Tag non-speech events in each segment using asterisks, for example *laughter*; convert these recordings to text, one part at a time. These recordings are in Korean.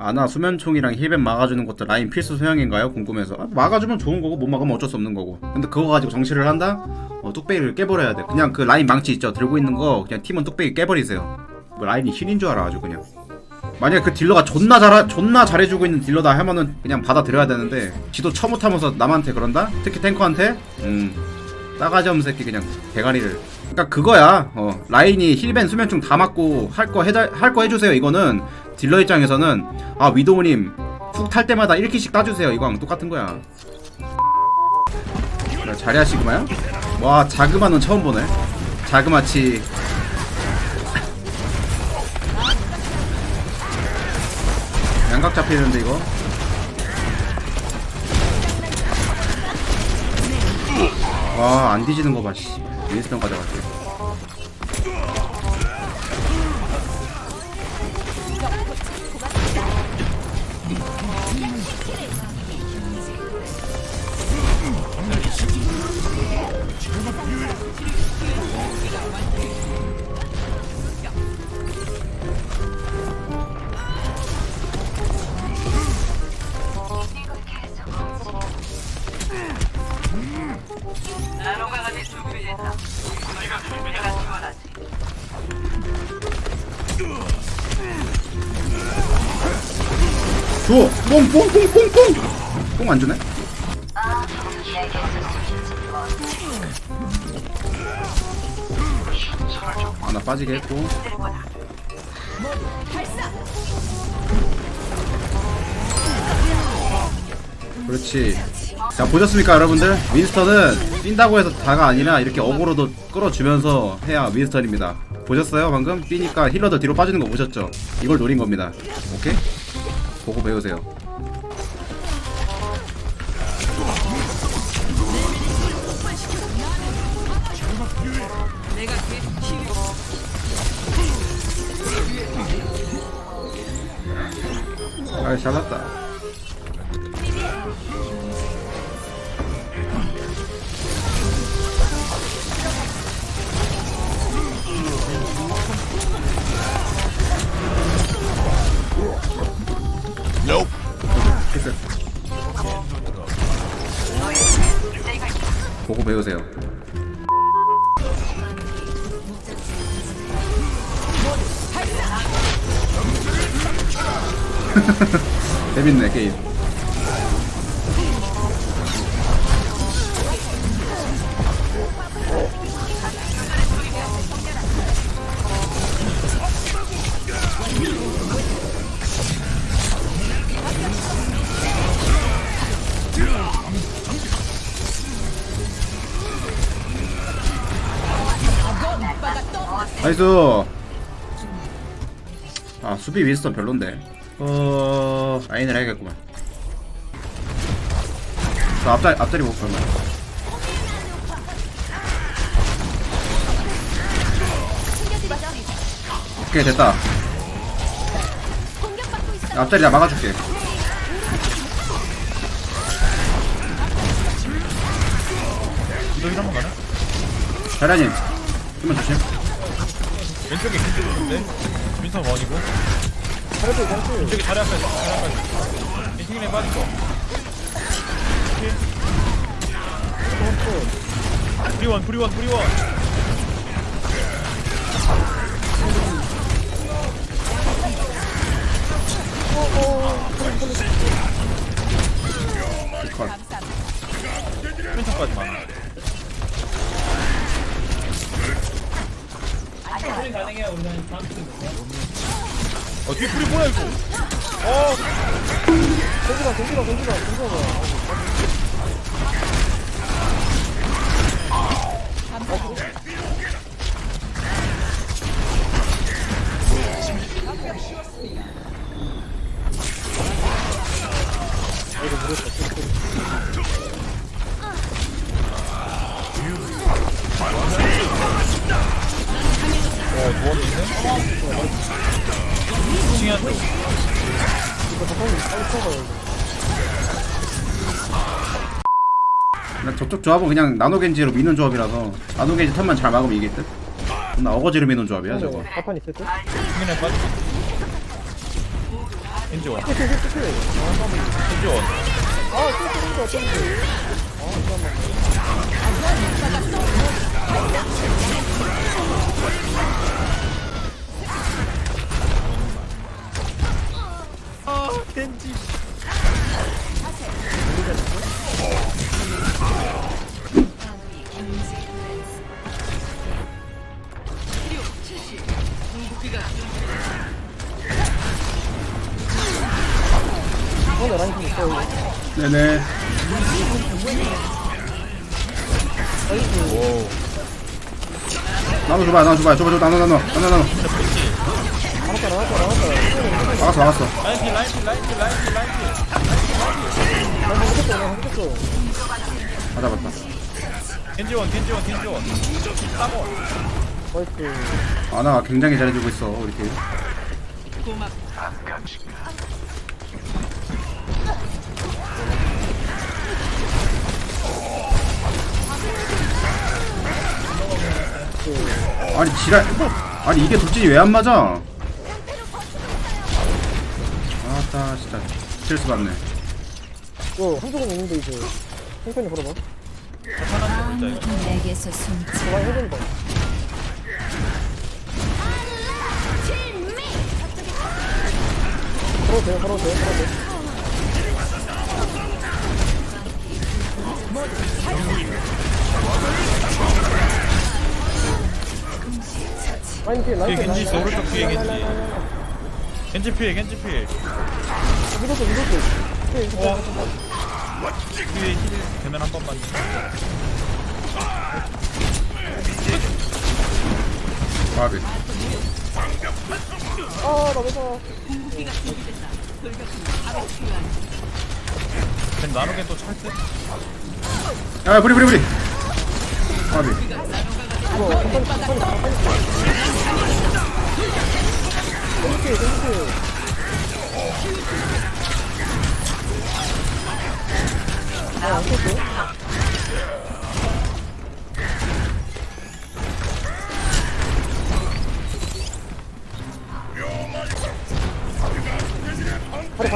아나 수면총이랑 힐벤 막아주는 것도 라인 필수 소형인가요? 궁금해서. 아, 막아주면 좋은 거고 못 막으면 어쩔 수 없는 거고. 근데 그거 가지고 정치를 한다? 어, 뚝배기를 깨버려야 돼. 그냥 그 라인 망치 있죠? 들고 있는 거 그냥 팀은 뚝배기 깨버리세요. 뭐 라인이 신인 줄 알아 아주 그냥. 만약에 그 딜러가 존나 잘 존나 잘해주고 있는 딜러다 하면은 그냥 받아들여야 되는데 지도 처못하면서 남한테 그런다? 특히 탱커한테? 음. 싸가지 없는 새끼 그냥 대가리를. 그러니까 그거야. 어 라인이 힐벤 수면총 다 맞고 할 거 해달 할거 해주세요 이거는 딜러 입장에서는 아 위도우님 훅 탈 때마다 1킬씩 따주세요. 이거랑 똑같은 거야. 그래, 자리하시구마요? 와 자그마는 처음 보네. 자그마치. *laughs* 양각 잡히는데 이거? 와 안 뒤지는 거봐 씨. 윈스턴 가져갈게 뽕뽕뽕뽕뽕! 뽕 안 주네? 아, 나 빠지게 했고. 그렇지. 자, 보셨습니까, 여러분들? 윈스턴은 뛴다고 해서 다가 아니라 이렇게 어그로도 끌어주면서 해야 윈스턴입니다. 보셨어요, 방금? 뛰니까 힐러들 뒤로 빠지는 거 보셨죠? 이걸 노린 겁니다. 오케이? 보고 배우세요. 아, 잘났다. 됐어. 보고 배우세요. *laughs* 재밌네 게임. 나이스. 아 수비 윈스턴 별론데. 어 라인을 해야겠구만. 저 앞다리 앞다리 못 걸면. 오케이 됐다. 앞다리 나 막아줄게. 이동이 한번 가나? 자라님 좀만 조심. 왼쪽에 있는데 민선 원이고 왼쪽에 자리 앞에 자리 앞에 힐링에 빠지고. 프리원 프리원 프리원. 컷. 왼쪽까지만 어 뒤에 프리 뭐야 이거? 어. 던지마 던지마 던지마 던져봐 두원이 있네? 2층에 한 명. 이거 더 빨리 빨리 쳐봐요 나 저쪽 조합은 그냥 나노겐지로 미는 조합이라서 나노겐지 턴만 잘 막으면 이길 듯. 나 어거지로 미는 조합이야 저거. 가판 있을 때? 빠지고 겐지원 킬, 킬, 킬, 킬. 아, 아, 킬, 어쩐지. 아, 잠깐만. 아 겐지 이번에 라인 좀 있어요. 네네 오 나눠 줘봐 나눠 줘봐 줘봐 줘봐 나눠 나눠 나눠 나눠 나왔다, 나왔다, 나왔다. 막았어 막았어 라인필 라인필 라인필 라인필 라인필 나 한국했어, 나 한국했어. 다 잡았다 겐지원 겐지원 겐지원 나이스. 아나가 굉장히 잘해주고 있어 우리 팀 아니 지랄 아니 이게 돌진이 왜 안 맞아 아따 진짜 스트레스 받네 이거 한쪽은 있는데 이제 천천히 걸어봐. 내게서 숨지 저. 걸어도 돼요, 걸어도 돼요, 걸어도 돼요. 라인 피해, 라인 뒤에 피해, 겐지 있어 라인 오른쪽 뒤에 겐지 겐지 피해 겐지 피해. 믿었어, 믿었어. 피해, 이거 어. 뒤에 힐. 되면 한 번만. 바비 아, 나 매사. 겐 나누겐 또 찰듯 야 브리 브리 브리. 바비 이거, 천천히, 천천히,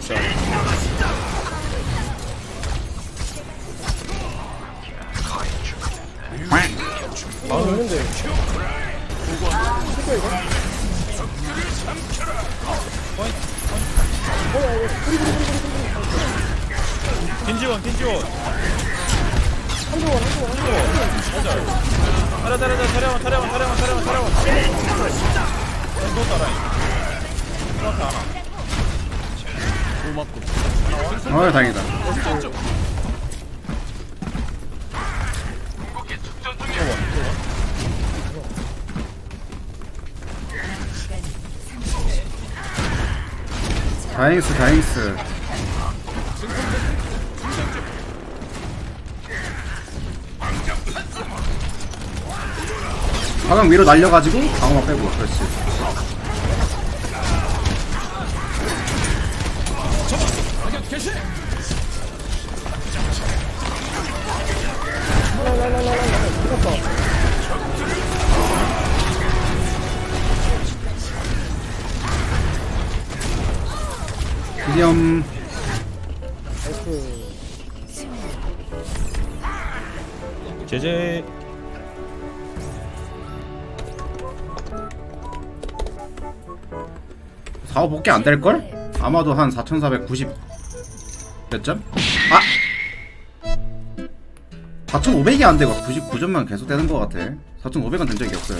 짜 아, 있는데. 찍혀, 이거? 뭐야, 이거. 뿌리, 뿌리, 뿌리, 뿌리, 뿌리. 겐지원 겐지원 한조 원, 한조 원, 한조 원. 맞아 타려 타려 타려원 타려원 타려원 타려원 타려원 또 따라해 또한 테 하나 어이 다행이다. 다행스 다행스. 가강 위로 날려가지고 방어막 빼고 그렇지 기념 나이스. 제제 사업 복귀 안 될걸? 아마도 한 4490 몇 점? 아! 4500이 안 되고 99점만 계속 되는 것 같아 4500은 된 적이 없어요